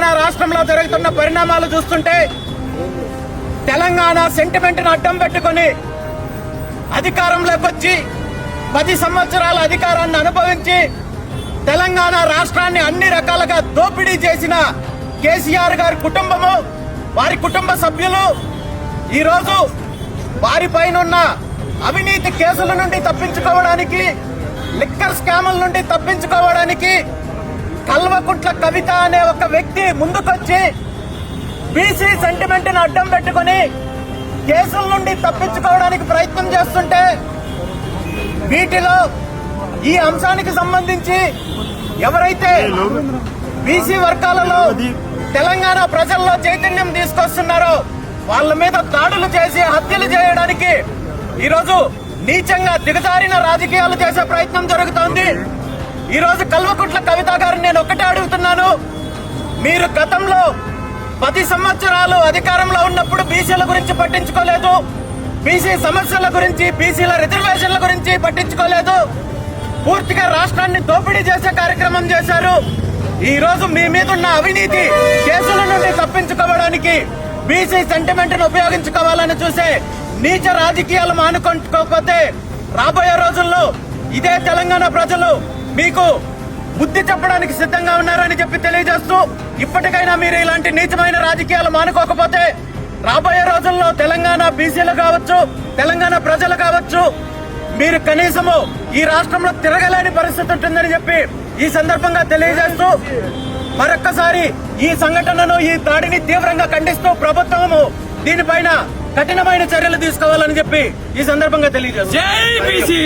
తెలంగాణ రాష్ట్రంలో జరుగుతున్న పరిణామాలు చూస్తుంటే తెలంగాణ సెంటిమెంట్ను అడ్డం పెట్టుకొని అధికారంలోకి వచ్చి పది సంవత్సరాల అధికారాన్ని అనుభవించి తెలంగాణ రాష్ట్రాన్ని అన్ని రకాలుగా దోపిడీ చేసిన కేసీఆర్ గారి కుటుంబము వారి కుటుంబ సభ్యులు ఈరోజు వారిపైన ఉన్న అవినీతి కేసుల నుండి తప్పించుకోవడానికి లిక్కర్ స్కాముల నుండి తప్పించుకోవడానికి కల్వకుంట్ల కవిత అనే ఒక వ్యక్తి ముందుకొచ్చి బీసీ సెంటిమెంట్ని అడ్డం పెట్టుకుని కేసుల నుండి తప్పించుకోవడానికి ప్రయత్నం చేస్తుంటే వీటిలో ఈ అంశానికి సంబంధించి ఎవరైతే బీసీ వర్గాలలో తెలంగాణ ప్రజల్లో చైతన్యం తీసుకొస్తున్నారో వాళ్ళ మీద దాడులు చేసి హత్యలు చేయడానికి ఈరోజు నీచంగా దిగజారిన రాజకీయాలు చేసే ప్రయత్నం జరుగుతోంది. ఈరోజు కల్వకుంట్ల కవిత గారిని నేను ఒకటే అడుగుతున్నాను. మీరు గతంలో పది సంవత్సరాలు అధికారంలో ఉన్నప్పుడు బీసీల గురించి పట్టించుకోలేదు. బీసీ సమస్యల గురించి బీసీల రిజర్వేషన్ల గురించి పట్టించుకోలేదు. పూర్తిగా రాష్ట్రాన్ని దోపిడీ చేసే కార్యక్రమం చేశారు. ఈ రోజు మీ మీద ఉన్న అవినీతి కేసుల నుండి తప్పించుకోవడానికి బీసీ సెంటిమెంట్ను ఉపయోగించుకోవాలని చూసే నీచ రాజకీయాలు మానుకోకపోతే రాబోయే రోజుల్లో ఇదే తెలంగాణ ప్రజలు మీకు బుద్ధి చెప్పడానికి సిద్ధంగా ఉన్నారని చెప్పి తెలియజేస్తూ ఇప్పటికైనా మీరు ఇలాంటి నీచమైన రాజకీయాలు మానుకోకపోతే రాబోయే రోజుల్లో తెలంగాణ బీసీలు కావచ్చు తెలంగాణ ప్రజలు కావచ్చు మీరు కనీసము ఈ రాష్ట్రంలో తిరగలేని పరిస్థితి ఉంటుందని చెప్పి ఈ సందర్భంగా తెలియజేస్తూ మరొక్కసారి ఈ సంఘటనను ఈ దాడిని తీవ్రంగా ఖండిస్తూ ప్రభుత్వము దీనిపైన కఠినమైన చర్యలు తీసుకోవాలని చెప్పి ఈ సందర్భంగా తెలియజేస్తుంది